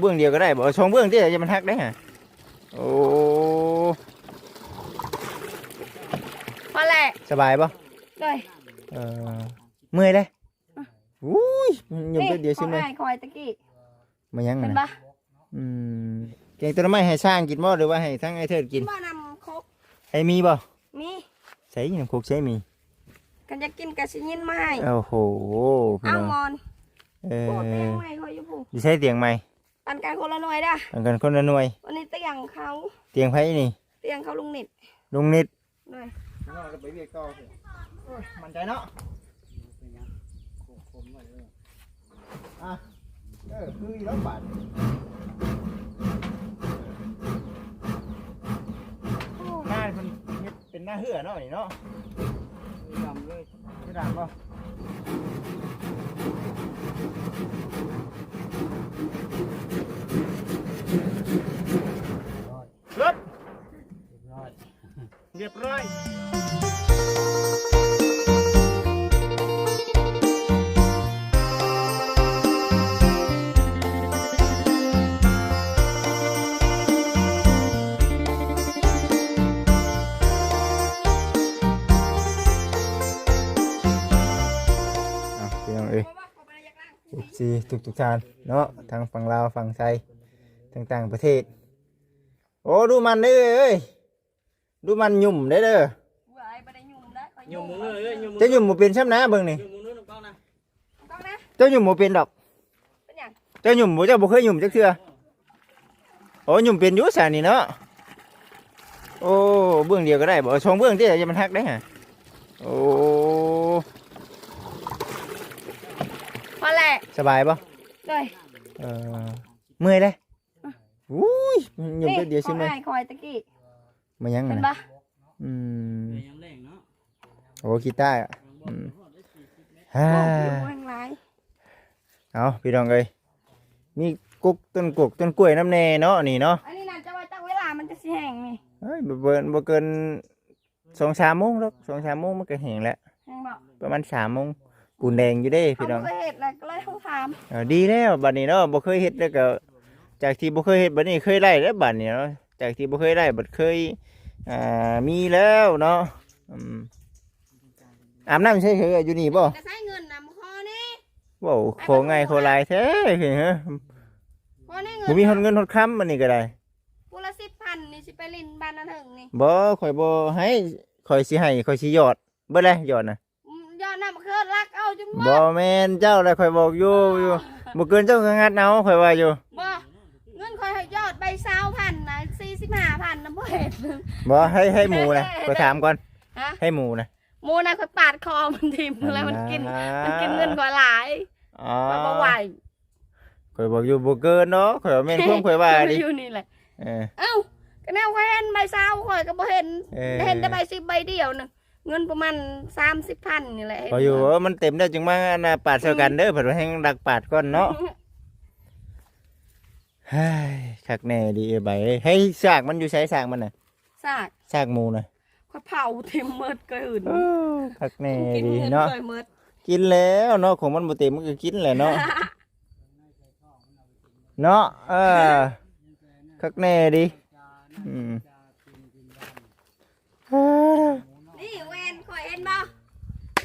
เบื้องเดียวก็ได้บ่เอาช่องเบื้องที่จะมันหักได้ฮะโอ้พอแหละสบายป่ะเลยเออเมื่อยเลยอุ้ยยมเดียวซิขอเมื่อยให้คอยตะกี้มายังเป็นนะปะอืมเก่งตัวไม้ให้สร้างกินบ่หรือว่าให้ทั้งไอ้เทิดกินว่านำครกให้มีบ่มีใส่น้ำคุกใส่มีกันจะกินกะสิยินมาให้โอ้โหพี่เอาน้องมอนเอโอ้เตียองใหม่คอยอยู่ผู้ดิใช้เตียงใหม่ ปันกันคนละหน่วยเด้อทางกันคนละหน่วยวันนี้เตียงเขาเตียงไผนี่ เตียงเขาลุงนิดลุงนิดหน่อยไปเรียกต่อมันใจเนาะอะเออคืออีร้อยบาทหน้าเป็นเป็นหน้าเหือเนาะนี่เนาะดำเลยไม่ดำป่ะรถเรียบร้อยซีทุกทุกท่านเนาะทางฝั่งลาวฝั่งไทยต่างๆประเทศ โอ้ ดูมันเด้เอ้ย ดูมันหยุ่มได้อเด้อเว้ยบ่ได้ยุ่มได้คอยยมมึงเลยเอ้ยยมมึงเจ้าหยุ่มบ่เป็นช้ำนะเบิ่งนี่ยมมึงนู้นน้ำเก้านะต้องนะ เจ้าหยุ่มบ่เป็นดอก เป็นหยัง เจ้าหยุ่มบ่เจ้าบ่เคยหยุ่มจักเทื่อโอ้หยุ่มเป็นอยู่ซะนี่เนาะ โอ้เบื้องเดียวก็ได้บ่เอาช่องเบื้องที่จะมันหักได้ฮะโอ้พอแหละสบายป่ะเลย เออเมื่อยเลยอุ้ยหยุ่มเดียวซิขอเมื่อยให้คอยตะกี้ มายังเป็นนะปะอืมเอ้ยยังแรงเนาะโอ้กีตาร์อะอืมฮ่าโอ้ยอยู่แห่งไรเอาพี่น้องเอ้ยมีกุกต้นกุกต้นกล้วยน้ำแน่เนาะนี่เนาะอันนี้น่าจะว่าตั้งเวลามันจะสิแห้งนี่เฮ้ยบ่เกินบ่เกินสองสามโมงหรอกสองสามโมงมันก็แห้งแล้วแห้งบอกประมาณสามโมงปูนแดงอยู่เด้เขาพี่น้อง บ่เคยเห็ดเลยก็เลยต้องถามเออดีแล้วบัดนี้เนาะบ่เคยเฮ็ดแล้วก็จากที่บ่เคยเฮ็ดบัดนี้เคยไล่แล้วบัดนี้เนาะจากที่บ่เคยไล่บัดเคย อ่ามีแล้วเนาะอืมอาบน้ำใช่เคยอยู่นี่บ่จะใช้เงินนำคอนี่ว้าวโคง่ายโคลายแท้คือฮะคอนี่เงิบ่มีฮอดเงินฮอดค้ำมันนี่ก็ได้กูละสิบพันนี่สิไปลินบ้านนั่นถึงนี่บ่ข่อยบ่ให้ข่อยสิให้ข่อยสิหยอดเบิดเลยหยอดน่ะอืมยอดน้ำเคลื่อนรักเอาจนหมบ่ดแม่นเจ้าแล้วข่อยบอกอยู่อยู่บ่เกินเจ้าก็งัดเอาข่อยว่าอยู่บ่เงินคอย ให้ยอดใบเศร้าพันนะสี่สิบห้าพันนะบ่เห็น บ่ให้ให้หมูนะข่อยถามก่อนฮะ ให้หมูนะหมูนะคอยปาดคอมันทิ่มแล้วมันกินอ่ามันกินเงินกว่าหลายอ๋อมันบ่ไหวข่อยบอกอยู่บ่เกินเนาะข่อยว่าแม่นความข่อยว่าดิอยู่นี่แหละเออ เอ้าก็แนวคอยเห็นใบเศร้าคอยก็บ่เห็นเออ เห็นแต่ใบสิบใบเดียวนึงเงินประมาณสามสิบพันนี่แหละพออยู่ว่ามันเต็มแล้วจึงมาอันน่ะปาดเท่ากันเด้อเพิ่นว่าให้ดักปาดก่อนเนาะเฮ้ยคักแน่ดีเอ้ยใบเอ้ยให้ซากมันอยู่ใช้ซากมันน่ะซากซากหมูน่ะคอยเผาทิมเมิดก็อื่นโอ้คักแน่กินดีเงินเนาะก็เมิดกินแล้วเนาะของมันบ่เต็มมันก็กินแหละเนาะเนาะเออคักแน่ดีอืมนี่แวนคอยเห็นบ่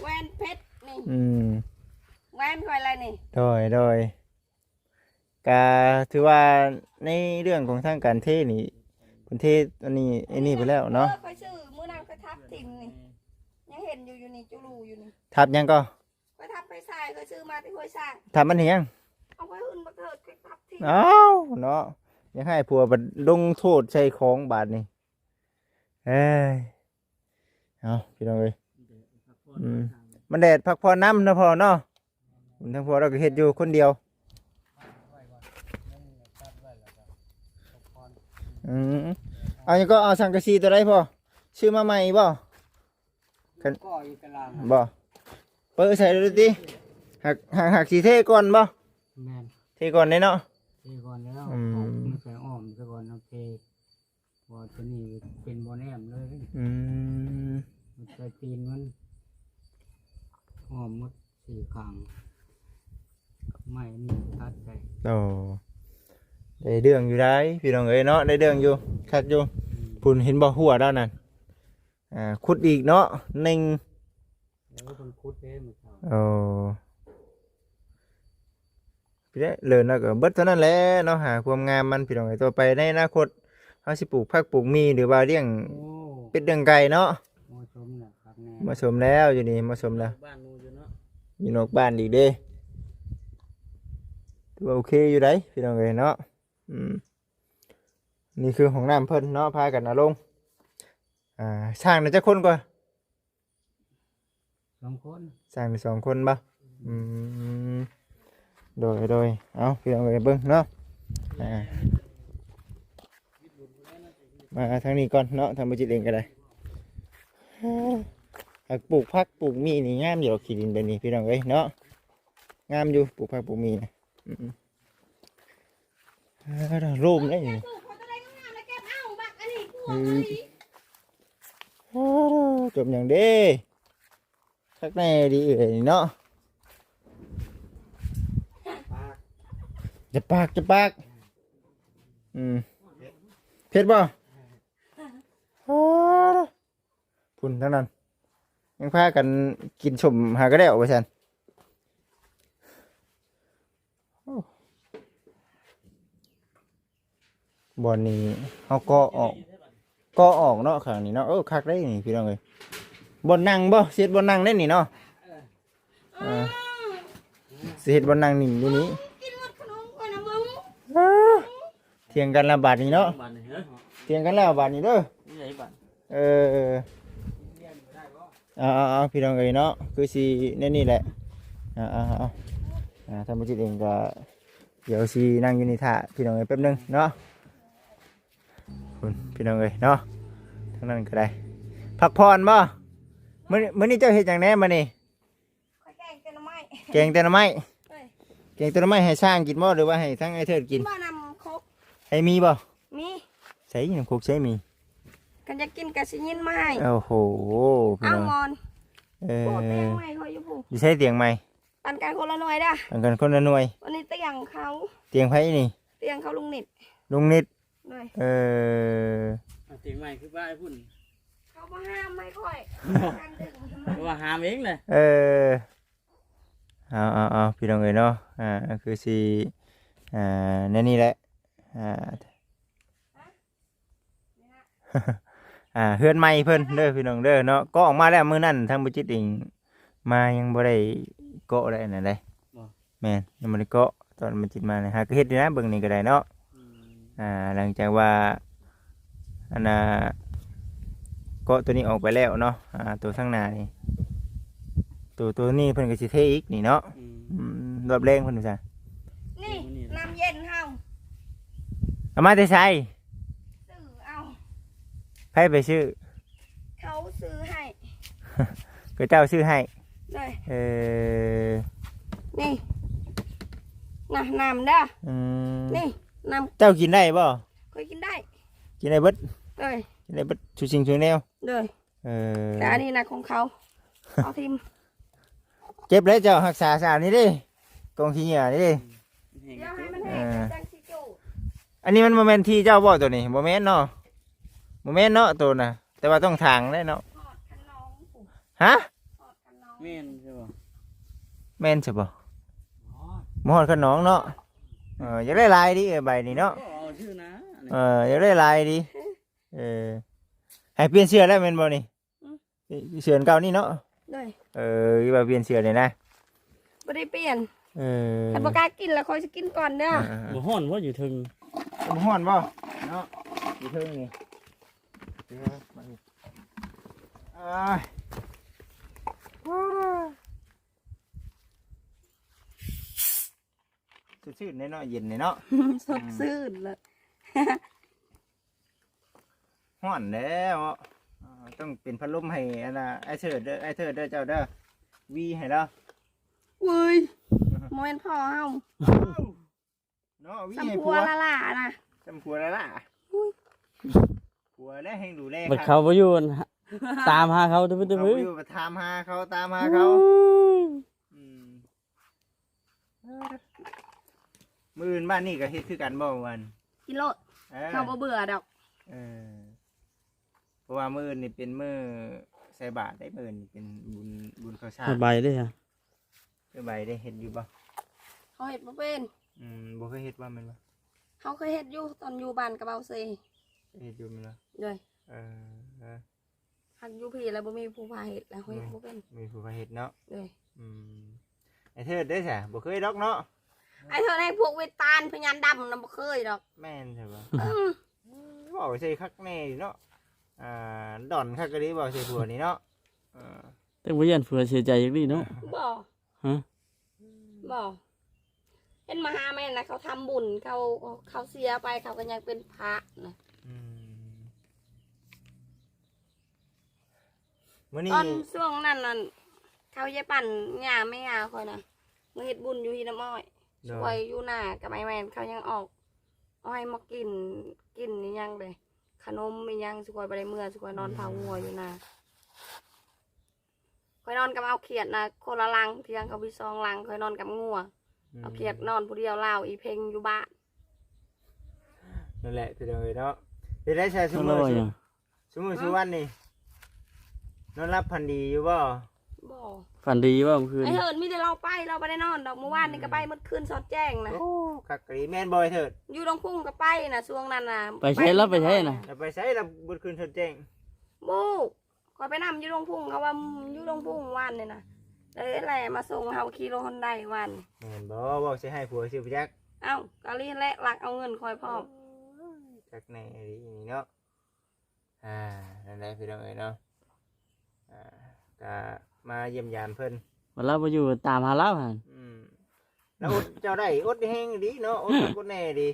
แวนเพชรนี่อืมแวนคอยอะไรนี่โดยโดย กาถือว่าในเรื่องของทางการเทศนี่ประเทศอันนี้ไอ้นี่ไปแล้วเนาะออคอยซื้อมื้อนั้นคอยทับทิมนี่ยังเห็นอยู่อยู่นี่จุลูอยู่นี่ทับยังก็คอยทับไปใส่คอยซื้อมาที่คอยสร้างทับมันเหียงเอาไว้หุ่นบักเถิดคอยทับทิมอ้าวเนาะอยังให้ผัวบัดลงโทษใส่ของบาทนี่เอ้ยเอาพี่น้องเอ้ยอืมมันแดดพักผ่อนน้ำนะพอเนาะทั้งพอเราก็เฮ็ดอยู่คนเดียว อืมเอาอย่างก็เอาสังกะสีตัวใดพอชื่อมาใหม่บ่ก็อยู่กลางบ่เปิดใส่ดูดิหักหักหักสีเทก่อนบ่แม่นเทก่อนได้เนาะ เทก่อนแล้วอืมมันใส่อ้อมซะก่อนเอาเทพอตัวนี้เป็นบอแนมเลย อืมมันใส่ตีนมันอ้อมหมดสี่ข้างไม่นี่ตัดใจโอ้ ได้เรื่องอยู่ได้พี่น้องเอ้ยเนาะได้เรื่องอยู่คักอยู่พุ่นเห็นบ่หัวแล้วนั่นอ่าขุดอีกเนาะหนึ่งแล้วก็คนคุดเด้มื้อเช้าโอ้พี่ได้เลินแล้วก็เบิดเท่านั้นแหละเนาะหาความงามมันพี่น้องเอ้ยต่อไปในอนาคตเฮาสิปลูกผักปลูกมีหรือว่าเลี้ยงโอ้เป็ดเลี้ยงไก่เนาะเหมาะสมน่ะครับแน่เหมาะสมแล้วอยู่นี่เหมาะสมแล้ว บ้านหนูอยู่เนาะอยู่นอกบ้านอีกเด้ถือว่าโอเคอยู่ได้พี่น้องเอ้ยเนาะอืม นี่คือของน้ำเพิ่นเนาะพากันเอาลง อ่าช่างน่ะจักคนก่อนสองคนสร้างได้สองคนบ่อืมโดยโดยเอาพี่น้องเอ้ยเบิ่งเนาะอ่ามาทางนี้ก่อนเนาะทำบัจิตเองก็ได้หากปลูกผักปลูกมีนี่งามอยู่หรอกขี้ดินแบบนี้พี่น้องเอ้ยเนาะงามอยู่ปลูกผักปลูกมีนะอืมๆอ่า รูมได้นี่ถูกเขาจะได้งามๆแล้วเก็บเอาบักอันนี้พวอืกมนี้อ้าวจบอย่างเด้คักแน่ดีเอ้ยเนาะจะปากจะปากอืมเผ็ดบ่อ้าวพุ่นทั้งนั้น ยังพากันกินชมหากระเดี่ยวไปสันโอ้ บอนนี้เขาก็ออก ก็ออกเนาะข้างนี้เนาะเออคักได้นี่พี่น้องเอ้ยบนนั่งบ่เสียดบนนั่งได้นี่เนาะเออเสียดบนนั่งนี่อยู่นี้กิดขนมก่อนนะมึงอ้าเถียงกันละบาทนี่เนาะเฮ้ยเถียงกันล้วบาทนี่เด้อนี่ไหนบ้านเออเอาเอาพี่น้องเอ้ยเนาะคือสีนี่นี่แหละเอาเอาเอาอ่าท่าจิตเองก็เดี๋ยวสีนั่งอยู่ในี่ท่าพี่น้องเอ้ยแป๊บนึงเนาะ คุณพี่น้องเอ้ยเนาะทั้งนั้นก็ได้พักผ่อนบ่มื้อนี้มื้อนี้เจ้าเฮ็ดหยังแหน่มื้อนี้ข้อยแกงเป็นหน่อไม้แกงแต่หน่อไม้เอ้ยแกงแต่หน่อไม้ให้ช้างกินบ่หรือว่าให้ทั้งไอ้เทิดกินบ่นำครกให้มีบ่มีใส่น้ำคุกใส่มีกันจะกินกะสิยินมาให้โอ้โหพี่เอาน้องมอนเอโปรดเตียองใหม่เขาอยู่ผู้อยู่ใช้เตียงใหม่ปันกันคนละหน่วยเด้ออันกันคนละหน่วยวันนี้เตียงเขาเตียงไผนี่เตียงเขาลุงนิดลุงนิด หน่อยเอออะเตียงใหม่คือบ้านไอ้พุ่นเขาบ่ห้ามไม่ค่อยการดึงเพราะว่าหามเองเลยเออเอาเอาเอาพี่น้องเอ้ยเนาะอ่าคือสิอ่าในนี่แหละอ่าอ่าเฮือนใหม่เพิ่นเด้อพี่น้องเด้อเนาะก็ออกมาแล้วมื้อนั้นทางบุจิตเองมายังบ่ได้เกาะได้อันนั่นเลยแม่นยังบ่ได้เกาะตอนบุจิตมาเนี่ยหาก็เฮ็ดอยู่นะเบิ่งนี่ก็ได้เนาะ อืมอ่าหลังจากว่าอันน่ะเกาะตัวนี้ออกไปแล้วเนาะอ่าตัวข้างหน้านี่ตัวตัวนี้เพิ่นก็สิเทอีกนี่เนาะอืมอืมรอบแรงเพิ่นว่าซั่นนี่น้ำเย็นเฮาเอามาแต่ไสซื้อเอาไผไปซื้อเขาซื้อให้ก็เจ้าซื้อให้ เลยเออนี่น่ะน้ำเด้ออืมนี่ น้เจ้ากินได้บ่ำเคยกินได้กินได้เบิดเลยกินได้เบิดทุกสิ่งทุกแนวเลยเออแต่อันนี้นะของเขาเอาทิมเจ็บเลยเจ้ารักษาสารนี่ดิกองขี้เหงื่อนี่ดิเห็นเดี๋ยวกัให้นมันเอแห้งอจังสิจูอันนี้มันโมเมนที่เจ้าบ่ตัวนี้โมเมนเนาะโมเมนเนาะตัวน่ะ แต่ว่าต้องทางได้เนาะทอดขนมปุ๊บฮะทอดขนมแม่นใช่ป่ะแม่นใช่บ่อ๋อมอดขนองเนาะ เอออยากได้ลายดิเออใบนี้เนาะ ก็เอาชื่อนะอันนี้เอออยากได้ลายดิเออให้เปลี่ยนเสื้อแล้วแม่นบ่นี่เสื้อเก่านี่เนาะเลยเออที่ว่าเปลี่ยนเสื้อเลยนะไม่ได้เปลี่ยนเออถ้าปกล้ากินแล้วคอยจะกินก่อนเด้อเออเออบ่ฮ้อนว่าอยู่ถึงบ่ฮ้อนบ่เนาะอยู่เทิงนี่เดี๋ยวมาอีกอ้ายสด ชื่นแน่เนาะเย็นแน่เนาะสดชื่นเลยฮ้อนแล้วอ่าต้องเป็นพัดลมให้อันน่ะไอ้เถิดเด้อไอ้เถิดเด้อเจ้าเด้อวีให้แล้วเว้ยโมเมนพ่อเฮาเนาะวีสัมให้พัผัววละล่ะนะจำผัวแล้วล่ะผัวแล้วให้ดูแลบัดเขาบ่อยู่นะตามหาเขาตึ๊บตึ๊บเขาตึ๊บอยู่มาตามหาเขาตามหาเขาอืม มื้ออื่นบ้านนี่ก็เฮ็ดคือกันบ่วันกิโลเออเขาบ่เบื่อดอกเออเพราะว่ามื้ออื่นนี่เป็นมื้อใส่บาตรได้มื้ออื่นนี่เป็นบุญบุญข้าวสารสบายเด้ฮะสบายได้เฮ็ดอยู่บ่เขาเฮ็ดบ่เป็นอืมบ่เคยเฮ็ดว่าแม่นบ่เขาเคยเฮ็ดอยู่ตอนอยู่บ้านกระเบาเซเฮ็ดอยู่แม่นบ่เลยเออเออหักอยู่พี่แล้วบ่มีผู้พาเฮ็ดแล้วเขาเฮ็ดบ่เป็นมีผู้พาเฮ็ดเนาะเลยอืมไอ้เทิดได้อซะบ่เคยดอกเนาะ ไอ้เธอให้พวกเวทตาลพยานดำน่ะบ่เคยดอกแม่นใช่บ่อืมเว้าใส่คักแน่เนาะอ่าดอนคักกะดีเว้าใส่ผัวนี่เนาะเออแต่บ่ยันเผื่อเสียใจจักดีเนาะ บ่ฮะ บ่เห็นมาหาแม่นะเขาทำบุญเขาเขาเสียไปเขาก็ยังเป็นพระนะอืมมื้อนี้ตอนช่วงนั้นนั่นเขาจะปั่นหญ้าไม่หญ้าคอยนะมาเฮ็ดบุญอยู่ที่น้ำอ้อย เนาะช่วยอยู่หน้ากับไอ้แม่นเขายังออกเอาให้มากินกินนี่ยังเลยขนมมียังสุกอยไปได้เมื่อสุกอยนอนเผาหัวอยู่นาคอยนอนกับเอาเขียดนะคนละลังเที่ยงเขาพี่ซองลังคอยนอนกับงัวเอาเขียดนอนผู้เดียวเล่าอีเพลงอยู่บ้านนั่นแหละคือเด้อเนาะเป็นได้ใช้สต้องมุรนอหยังสมุนสุวรรณนี่นอนรับพันดีอยู่บ่บ่ ฝันดีว่าเมื่อคืนไอ้เหินมีแต่เราไปเราไปได้นอนดอกเมื่อวานนี่ก็ไปเมื่อคืนสอดแจ้งนะโอ้คักกะดีแม่นบ่อยเถิดอยู่ตรงพุ่งก็ไปนะช่วงนั้นนะไปใช้แล้วไปใช้น่ะแล้วไปใช้แล้วบ่คืนเถิดแจ้งบูคอยไปนำอยู่ตรงพุ่งเขาว่าอยู่ตรงพุ่งวันนี่นะเลยอะไรมาส่งเฮาขี่รถฮอนได้วันแม่นบ่บอกสิให้ผัวซื้อไปจักเอ้าก็รีแหละหลักเอาเงินคอยพร้อมจักแน่ดีนี่เนาะอ่านั่นแหละพี่น้องเอ้ยเนาะอ่าก็ มาเยี่ยมยามเพิ่นวันเราไปอยู่ตามหาเราหั่นอืมแล้วอดเจ้าได้อดแห้งดีเนาะอดคักอดแน่ดี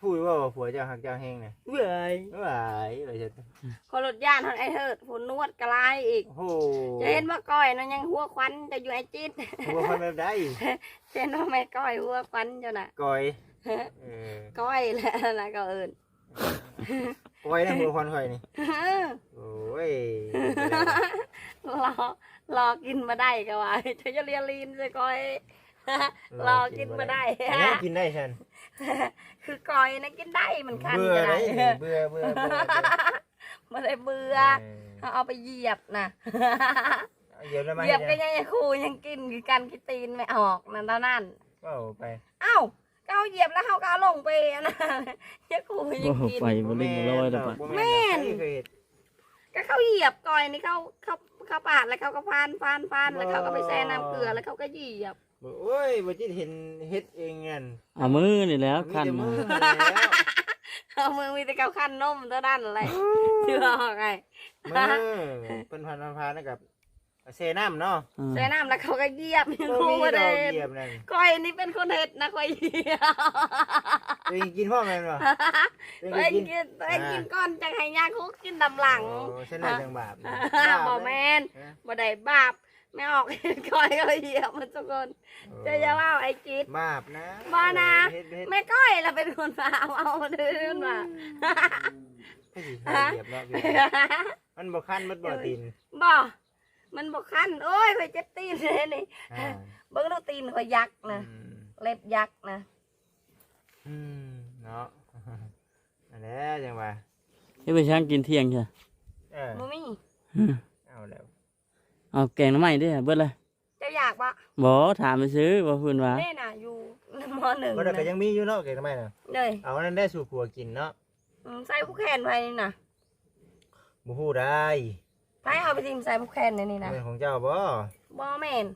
พูดว่าผัวเจ้าหักเจ้าแห้งน่ะเบื่อไม่ไหวไปเถอะคนรถย่านทอนไอ้เถิดผลนวดกระไรอีก โอ้โหจะเห็นว่าก้อยนั่นยังหัวควันจะอยู่ไอ้จิตหัวคนแบบใดเห็นว่าแม่ก้อยหัวควันเจ้าน่ะก้อยเออ ก้อยแหละนะก็เอิญ ก้อยนะหัวคนข่อยนี่ โอ้ยรอรอกินมาได้ก็ว่าจะจะเรียนลีนจะก้อยรอกินมาได้อันนี้กินได้ฉันคือก้อยนะกินได้มันคันเบื่อก็เลได้ยเบื่อเบื่อเบื่อมาได้เบื่อเอาเอาไปเหยียบนะเดี๋ยวแล้วมาเหยียบก็ยังยังคูยังกินคือกันกินตีนไม่ออกนั่นเท่านั้นก็ไป เอ้า ก็เอาเหยียบแล้วเขาก็เอาลงไปอันนะยังคูยัโอ้งโหกินไปบ่ลิงบ่ลอยแล้วปะแม่นเคยเห็นก็เขาเหยียบก่อยนี่เขาเขาเขาปาดแล้วเขาก็พานพานพานแล้วเขาก็ไปแช่น้ำเกลือแล้วเขาก็เหยียบบอกโอ้ยบ่จิตเห็นเฮ็ดเองนั่นเอามือนี่แหล้วมีคันแต่มืมาอแล้วเอามือมีแต่เขาคันนมเท่านั้นอะไรเชื่อไงมือเป็นพันพันพันนะครับ เซน้ำเนาะอ่าแช่น้ำแล้วเขาก็เหยียบยังบ่คูมีมาดเด็อกดเหยียบนั่นก้อยนี่เป็นคนเห็ดนะก้อยเหยียบตัวเองกินพ่อแม่นบ่ตัวตัวเอเองงกินกินตัวเองกินก้อนจังไห้ยาคุกกินดำหลังโอ้ฉันน่าจังบาปนะบ่แมนบ่ได้บาปไม่ออกก้อยก็เหยียบมันทุกคนจะอย่าว่าไอ้จิต บาปนะบ่นะ เฮ็ดเฮ็ดแม่ก้อยเราเป็นคนพาเอาเดินมาให้สิให้เหยียบเนาะพี่มันบ่คันมันบ่ตีนบ่ มันบ่คันโอ้ยข่อยเจ็บตีนเลยนี่อ่าเบิ่งดูตีนข่อยยักษ์นะอืมเล็บยักษ์นะอืมเนาะนั่นแหละจังว่าให้ไปช่างกินเที่ยงใช่เออบ่มีเอาแล้วเอาแกงหน้ำใหม่ด้วยเบิดเลยเจ้าอยากบ่บ่ถามไปซื้อบ่เพิ่นว่าแน่น่ะอยู่มหนึ่งบ่ได้ก็นะยังมีอยู่เนาะเก่งทำไมน่ะเลยเอานั่นได้สู่ผัวกินเนาะอืมใส่ผู้แขนไปนี่น่ะ บ่ฮู้ได้ ไผเอาไปทิมใส่ผู้แขนในนี่นะเป็นของเจ้าบ่บ่แม่น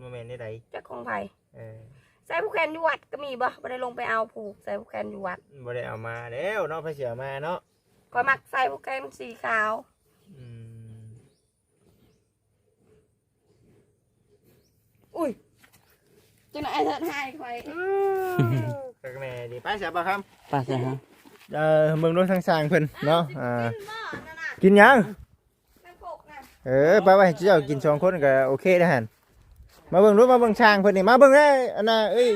บ่แม่นได้ใดจักของไผเออใส่ผู้แขนอยู่วัดก็มีบ่บ่ได้ลงไปเอาผูกใส่ผู้แขนอยู่วัดบ่ได้เอามาแล้วเนาะไผสิเอามาเนาะก็มักใส่ผู้แขนสีขาวอืมอุ้ยจังได๋เถิดหายข่อยกักแม่ดีไปเสียบ่ครับป้าใช่ฮะเออเบิ่งดูทางสร้างเพิ่นเนาะอ่ากินบ่นั่นน่ะกินหยังน้ำโคกน่ะ เออไปไว้เจ้ากินสองคนก็โอเคได้ฮันมาเบิ่งรู้มาเบิ่งช้างเพื่อนนี่มาเบิ่งได้อันน่ะเอ้ย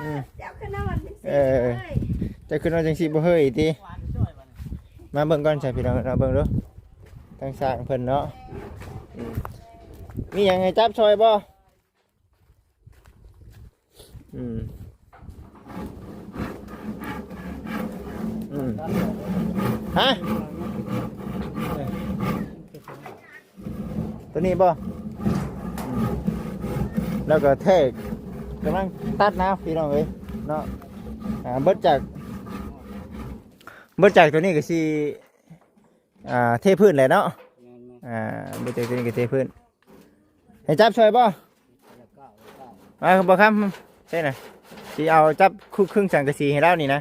อเจ้าขึ้นมานเอจะขึ้นมาจังสิบ่เฮ้ยติมาเบิ่งก่อนใช่พี่น้องมาเบิ่งดูทางสร้างเพื่อนเนาะมีหยังไห้จับชอยบ่ฮะ ตัวนี้บ่แล้วก็เทกกำลังตัดนะพี่น้องเอ้ยเนาะอ่าเบิดจากเบิดจากตัวนี้ก็สิอ่าเทพื้นแหละเนาะอ่าเบิดจากตัวนี้ก็เทพื้นให้จับช่วยบ่มาบ่ครับใช่น่ะสิเอาจับครึ่งครึ่งสังกะสีให้เรานี่นะ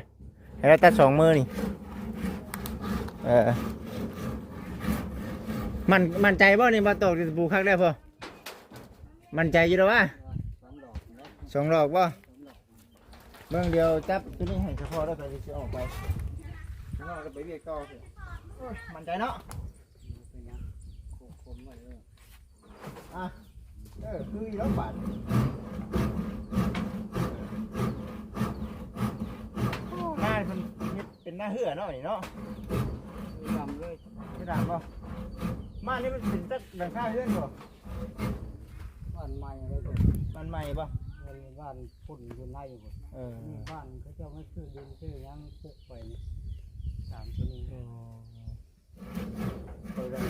ให้เราตัดสองมือนี่เออ มันมันใจบ่นี่บ่ตกตะปูคักได้พอมันใจอยู่แล้ววะสองดอกนะสองดอกบ่สองดอกเบิ่งเดียวจับตัวนี้ให้เฉพาะแล้วก็สิออกไปข้างนอกก็ไปเรียกต่อสิโอ้ยมันใจเนาะเป็นยังคมๆไว้เลยอะเออคืออีแล้วบาดโอ้หน้ามันเฮ็ดเป็นหน้าเหือเนาะนี่เนาะดำเลยที่ด่างบ่ มานี่มันเป็นตักหลังคาเฮือนบ่บ้านใหม่เลยผมมันใหม่บ่เป็นบ้านฝุ่นอยู่ในหมดเออนี่บ้านเขาเจ้าไม่ซื้อดินซื้อหยังปลูกไปนี่สามตัวนี้เปิดเลย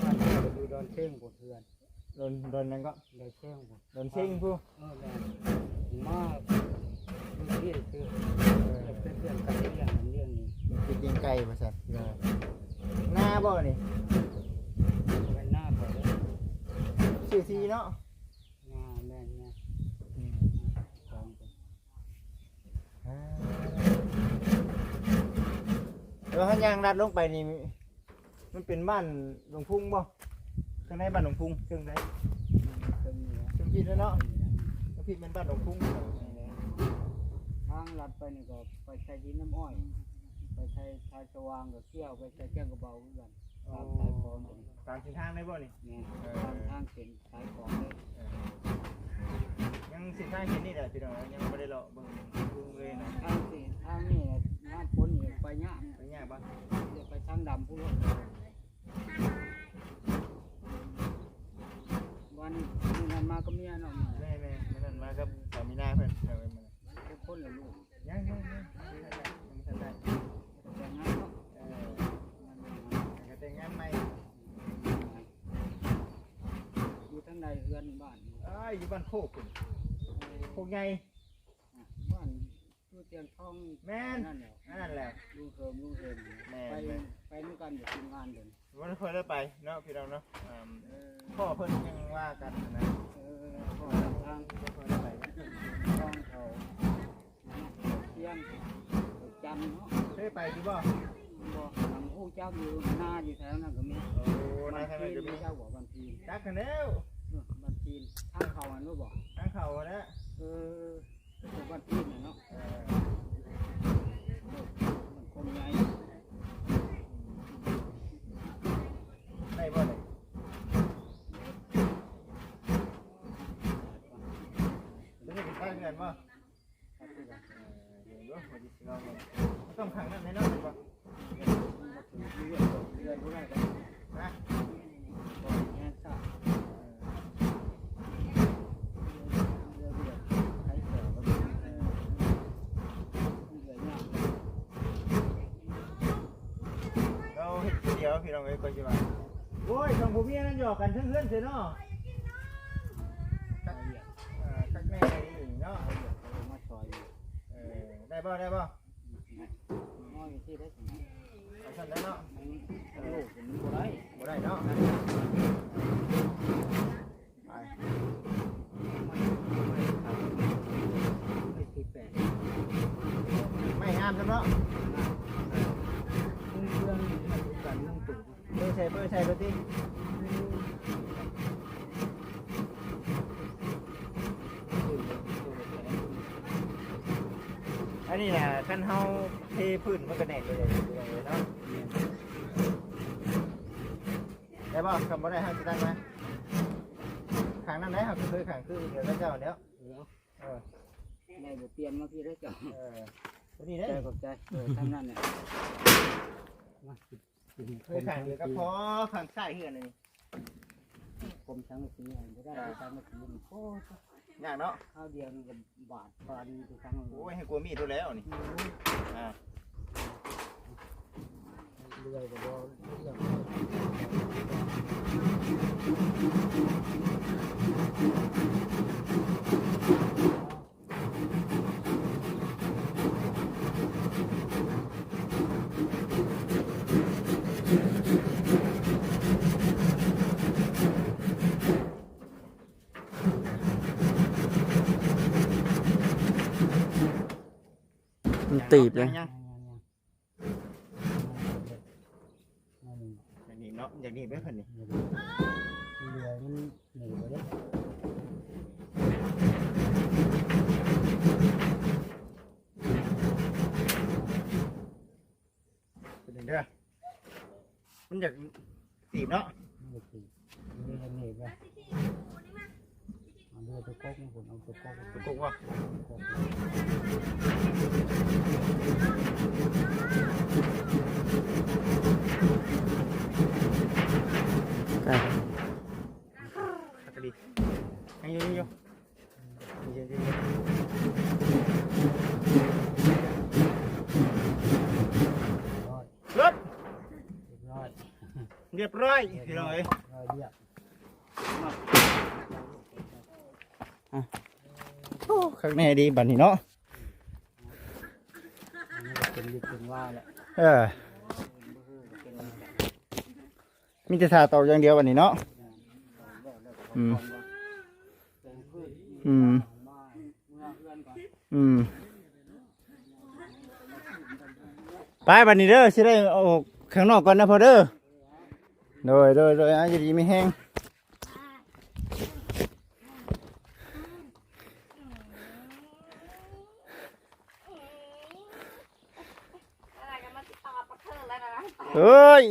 บ้านเราดูดอนเช่งบดเทือนโดนโดนนั่นก็ดอนเช่งบดโดนซิงผู้เออแม่มากดูที่คือจะเป็นเรื่องกันเรื่องนั้นเรื่องนี้ติดยิงไก่บ่ซั่นหน้าบ่นี่ เป็นหน้าก่อนเลยชื่อทีเนาะหน้าแม่นเนี่ยของเป็นแล้วหันยางรัดลงไปนี่มันเป็นบ้านหลวงพุ่งบ่ข้างในบ้านหลวงพุ่งเครื่องไหนเป็นเนี้ยเครื่องพี่แล้วเนาะแล้วพี่เป็นบ้านหลวงพุ่งทางลัดไปนี่ก็ไปใช้ดินน้ำอ้อย ไปใช้ชายสว่างกับเกี้ยวไปใช้แก้งกระเบาเหมือนกัน ตามสายคลองนี่ตามเส้นทางได้บ่นี่เนี่ยทางทางเป็นสายคลองเลยยังเส้นทางเห็นนี่แหละพี่น้องยังบ่ได้เลาะเบิ่งพุ่งเลยนะทางสี่ทางนี่น้ำพ้นนี่ไปยากไปยากบ่เดี๋ยวไปทางดำพูดวันนี้นั่นมาก็เมียเนาะแม่แม่มันนั่นมากับสามีนาเพิ่นเอาไว้มาทุกคนเลยลูกยังยังยังยังทันได้ แต่งงานเนาะ เออก็แต่งงานใหม่ อยู่ ทั้งใดเฮือนบ้านอ้ายอยู่บ้านโคกพุ่นโคกใหญ่ บ้านตู้เตียงทองแม่น นั่นแหละอันนั่นแหละ ลุงเฮิมลุงเฮิมแม่ไปแม่ไปด้วยกันอยู่ทีมงานเดินวันเพิ่นได้ไปเนาะพี่น้องเนาะอ่าเออพ่อเพิ่นยังว่ากันนะเออพ่อทางเพิ่นได้ไปทองเขาเตียงจันเนาะเคยไปอยู่บ่บ่ทางผู้เจ้าอยู่หน้าอยู่แถวนั้นก็มีโอ้นายทางนั้นก็มีเจ้าบอกบันทีจักกันแล้ว บันทีทางเขาอันนู้นบอกทางเขาแล้วเออเป็นบันทีเนาะเออมันคงใหญ่ได้บ่ได้ตัวนี้เป็นใกล้เงินบ่ครับที่ว่าเออเดี๋ยวดูมาดิสิลองดูต้องขังนั่นแน่นอนบ่เรื่องเรื่องผู้ใดกันนะ พี่น้องเอ้ยก็สิว่าโอ้ยสองผัวเมียนั่นหยอกกันทั้งเฮือนเสียเนาะละเอียดเออคักแน่นี่เนาะเอามาซอยอยู่เออได้บ่ได้บ่น้อยที่ได้ถึงเอาซั่นแล้วเนาะทั้งลูกเป็นบ่ได้บ่ได้เนาะไปไม่ติดแปดไม่งามซะเนาะ ใส่เบอร์ใส่รถดิอันนี้น่ะคันเฮาเทพื้นมันก็แน่นเลยเนาะได้บ่คำบ่าได้เฮาสิได้ไหมข้างนั้นได้เฮาก็เคยข้างคือเดี๋ยวเจ้าเดี๋ยวเออได้เปลี่ยนมาพี่ได้จ้ะเออนี้ใจเด้ขอบใจเออทำนั่นเนี่ยมา เคยข้างเดียวก็พอข้างซ้ายเฮือนนี่กรมช้างสีไม่ได้ช้างสีโอ้ยากเนาะข้าวเดียวมันก็บาทบานไปทั้งโอ้ยให้กลัวมีดดูแล้วนี่อ่ารื่อยๆก็บ่เรื่อง มันตีบเลย ยังอย่างนี้เนาะอย่างนี้ไปเพิ่นนี่เรือมันหนีไปเด้อเป็นจังเด้อมันอยากตีบเนาะมันก็สิเรือหนีไป เอาเรือไปกกมันผลเอาไปกกตะ ข้างในดีบัดนี้เนาะอันนี้เป็นยึดเป็นว่าแหละเออมีแต่ทาตอกอย่างเดียววันนี้เนาะ อืม อืม อืม ไปบัดนี้เด้อสิได้ออกข้างนอกก่อนนะพอเด้อโดยโดยโดยอาจจะดีไม่แห้ง อะไรกันมาติดต่อประเทศแล้วนะ เอ้ย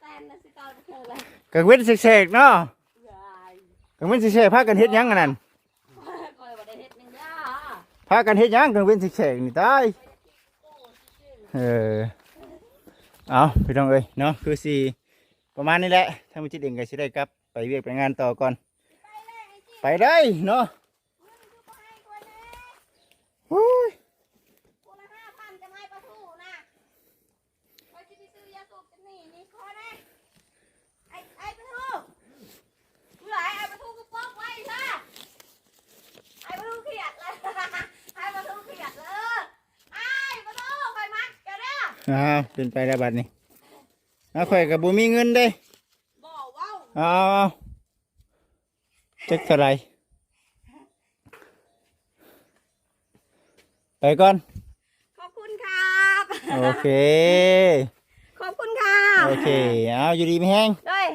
แตนนะสิต่อประเทศเลยกังเว้นเสกๆเนาะใหญ่กังเว้นเสกๆพากันเฮ็ดหยังกันนั่นคอยบ่ได้เฮ็ดหนึงย่าพากันเฮ็ดหยังกังเว้นเสกๆนี่ตายเออเอาพี่น้องเอ้ยเนาะคือสิประมาณนี้แหละถ้ามุจิตเองก็สิได้กลับ ไปเวียกไปงานต่อก่อน ไปได้เนาะโอ้ย กูละห้าพันจะไม่ประทูนะคอยจะไปซื้อยาสูบจะหนีนี่คอนะไอ้ไอ้ประทูเหลือไอ้ประทูก็ป๊อกไว้ซะไอ้ประทูเขียดเลย ไอ้ประทูเขียดเลยไอ้ประทูไปมัดกันเด้ ออ้าวเป็นไปแล้วบัดนี้เอาข่อยกับบุมีเงินเด้บอกว้าวเอาเอาจักเท่าไหรไปก่อน ขอบคุณครับ โอเค ขอบคุณครับโอเค เอาอยู่ดีไม่แห้งด้วย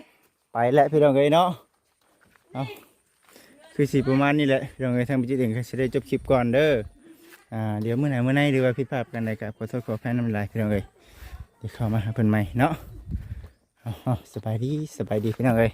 ไปแล้วพี่น้องเอ้ยเนาะเอาคือสีประมาณนี้แหละพี่น้องเอ้ยทางพิจิตรเองก็จะได้จบคลิปก่อนเด้อ อ่าเดี๋ยวเมื่อไหร่เมื่อไหร่หรือว่าพิพาดกันใดกับขอโทษขอแพ้น้ำลายพี่น้องเอ้ยเดี๋ยวเข้ามาหาเพิ่นใหม่เนาะอาเอสบายดีสบายดีพี่น้องเอ้ย